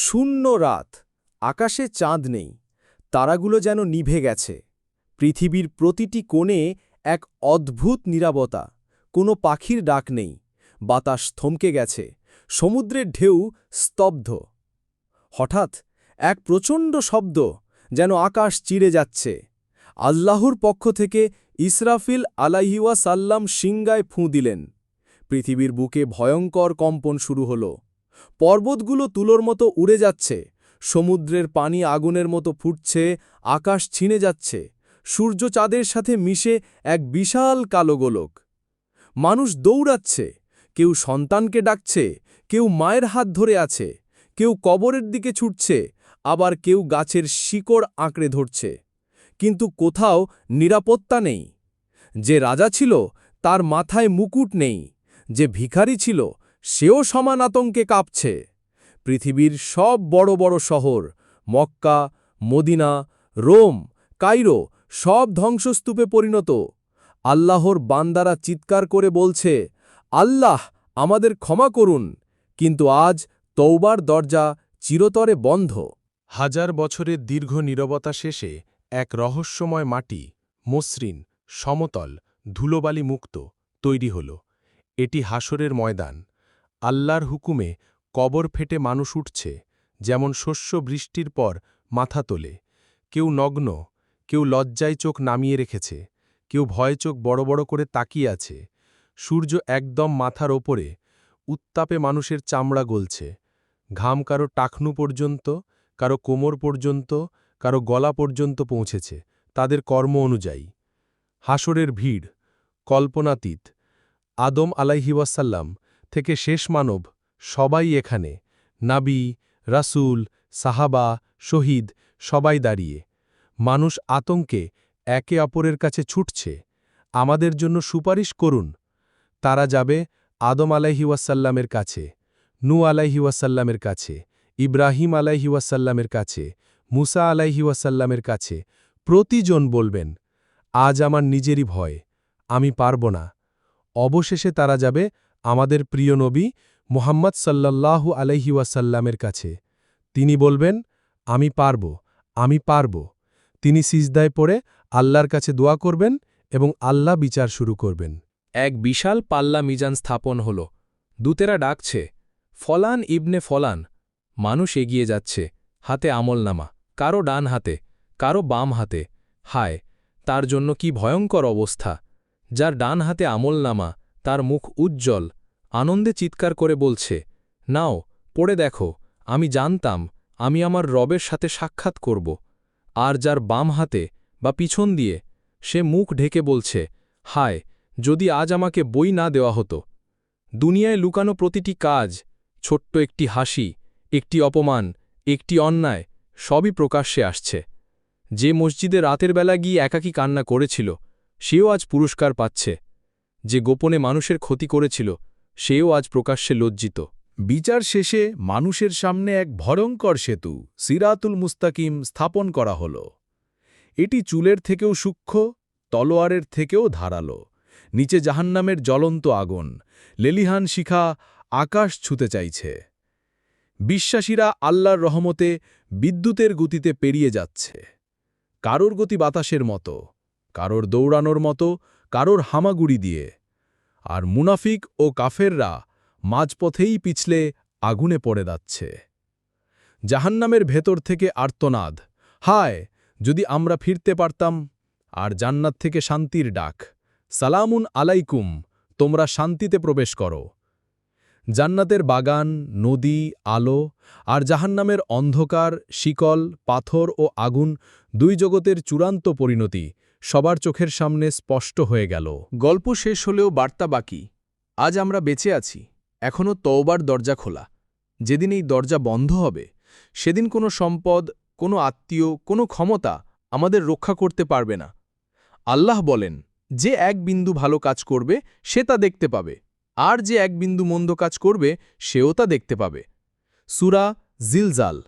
শূন্য রাত, আকাশে চাঁদ নেই, তারাগুলো যেন নিভে গেছে। পৃথিবীর প্রতিটি কোণে এক অদ্ভুত নীরবতা, কোনো পাখির ডাক নেই, বাতাস থমকে গেছে, সমুদ্রের ঢেউ স্তব্ধ। হঠাৎ এক প্রচণ্ড শব্দ যেন আকাশ চিড়ে যাচ্ছে। আল্লাহর পক্ষ থেকে ইসরাফিল আলাইহিওয়া সাল্লাম সিংগায় ফুঁ দিলেন। পৃথিবীর বুকে ভয়ঙ্কর কম্পন শুরু হল। পর্বতগুলো তুলোর মতো উড়ে যাচ্ছে, সমুদ্রের পানি আগুনের মতো ফুটছে, আকাশ ছিনে যাচ্ছে, সূর্য চাঁদের সাথে মিশে এক বিশাল কালো গোলক। মানুষ দৌড়াচ্ছে, কেউ সন্তানকে ডাকছে, কেউ মায়ের হাত ধরে আছে, কেউ কবরের দিকে ছুটছে, আবার কেউ গাছের শিকড় আঁকড়ে ধরছে। কিন্তু কোথাও নিরাপত্তা নেই। যে রাজা ছিল, তার মাথায় মুকুট নেই, যে ভিখারি ছিল সেও সমান আতঙ্কে কাঁপছে। পৃথিবীর সব বড় বড় শহর, মক্কা, মদিনা, রোম, কাইরো, সব ধ্বংসস্তূপে পরিণত। আল্লাহর বান্দারা চিৎকার করে বলছে, আল্লাহ আমাদের ক্ষমা করুন, কিন্তু আজ তৌবার দরজা চিরতরে বন্ধ। হাজার বছরের দীর্ঘ নীরবতা শেষে এক রহস্যময় মাটি, মসৃণ, সমতল ধুলোবালি মুক্ত তৈরি হল। এটি হাসরের ময়দান। আল্লাহর হুকুমে কবর ফেটে মানুষ উঠছে, যেমন শস্য বৃষ্টির পর মাথা তোলে। কেউ নগ্ন, কেউ লজ্জায় চোখ নামিয়ে রেখেছে, কেউ ভয় চোখ বড় বড় করে তাকিয়ে আছে। সূর্য একদম মাথার ওপরে, উত্তাপে মানুষের চামড়া গলছে। ঘাম কারও টাকনু পর্যন্ত, কারও কোমর পর্যন্ত, কারও গলা পর্যন্ত পৌঁছেছে, তাদের কর্ম অনুযায়ী। হাসরের ভিড়, কল্পনাতীত। আদম আলাইহিওয়াসাল্লাম থেকে শেষ মানব সবাই এখানে, নাবি, রাসূল, সাহাবা, শহীদ, সবাই দাঁড়িয়ে। মানুষ আতঙ্কে একে অপরের কাছে ছুটছে। আমাদের জন্য সুপারিশ করুন। তারা যাবে আদম আলাইহিওয়াসাল্লামের কাছে, নু আলাইহিওয়াসাল্লামের কাছে, ইব্রাহিম আলাইহিওয়াসাল্লামের কাছে, মুসা আলাইহিওয়াসাল্লামের কাছে। প্রতিজন বলবেন, আজ আমার নিজেরই ভয়, আমি পারব না। অবশেষে তারা যাবে আমাদের প্রিয় নবী মুহাম্মদ সাল্লাল্লাহু আলাইহিওয়াসাল্লামের কাছে। তিনি বলবেন, আমি পারব আমি পারব। তিনি সিজদায় পড়ে আল্লাহর কাছে দোয়া করবেন এবং আল্লাহ বিচার শুরু করবেন। এক বিশাল পাল্লা মিজান স্থাপন হল। দূতেরা ডাকছে, ফলান ইবনে ফলান। মানুষ এগিয়ে যাচ্ছে, হাতে আমলনামা, কারও ডান হাতে, কারও বাম হাতে। হায়, তার জন্য কি ভয়ঙ্কর অবস্থা। যার ডান হাতে আমলনামা তার মুখ উজ্জ্বল, আনন্দে চিৎকার করে বলছে, নাও, পড়ে দেখো, আমি জানতাম, আমি আমার রবের সাথে সাক্ষাৎ করব, আর যার বাম হাতে বা পিছন দিয়ে সে মুখ ঢেকে বলছে, হায়, যদি আজ আমাকে বই না দেওয়া হতো। দুনিয়ায় লুকানো প্রতিটি কাজ, ছোট্ট একটি হাসি, একটি অপমান, একটি অন্যায়, সবই প্রকাশ্যে আসছে। যে মসজিদে রাতের বেলা গিয়ে একাকী কান্না করেছিল, সেও আজ পুরস্কার পাচ্ছে। যে গোপনে মানুষের ক্ষতি করেছিল, সেও আজ প্রকাশ্যে লজ্জিত। বিচার শেষে মানুষের সামনে এক ভয়ঙ্কর সেতু, সিরাতুল মুস্তাকিম, স্থাপন করা হল। এটি চুলের থেকেও সূক্ষ্ম, তলোয়ারের থেকেও ধারালো। নিচে জাহান্নামের জ্বলন্ত আগুন, লেলিহান শিখা আকাশ ছুতে চাইছে। বিশ্বাসীরা আল্লাহর রহমতে বিদ্যুতের গতিতে পেরিয়ে যাচ্ছে। কারোর গতি বাতাসের মতো, কারোর দৌড়ানোর মতো কারোর হামাগুড়ি দিয়ে। আর মুনাফিক ও কাফেররা মাঝপথেই পিছলে আগুনে পড়ে যাচ্ছে। জাহান্নামের ভেতর থেকে আর্তনাদ, হায়, যদি আমরা ফিরতে পারতাম, আর জান্নাত থেকে শান্তির ডাক, সালামুন আলাইকুম, তোমরা শান্তিতে প্রবেশ করো। জান্নাতের বাগান, নদী, আলো, আর জাহান্নামের অন্ধকার, শিকল, পাথর ও আগুন দুই জগতের চূড়ান্ত পরিণতি সবার চোখের সামনে স্পষ্ট হয়ে গেল। গল্প শেষ হলেও বার্তা বাকি। আজ আমরা বেঁচে আছি। এখনও তওবার দরজা খোলা। যেদিন এই দরজা বন্ধ হবে, সেদিন কোনো সম্পদ, কোনো আত্মীয়, কোনো ক্ষমতা আমাদের রক্ষা করতে পারবে না। আল্লাহ বলেন, যে এক বিন্দু ভালো কাজ করবে, সে তা দেখতে পাবে। আর যে এক বিন্দু মন্দ কাজ করবে, সেও তা দেখতে পাবে। সুরা জিলজাল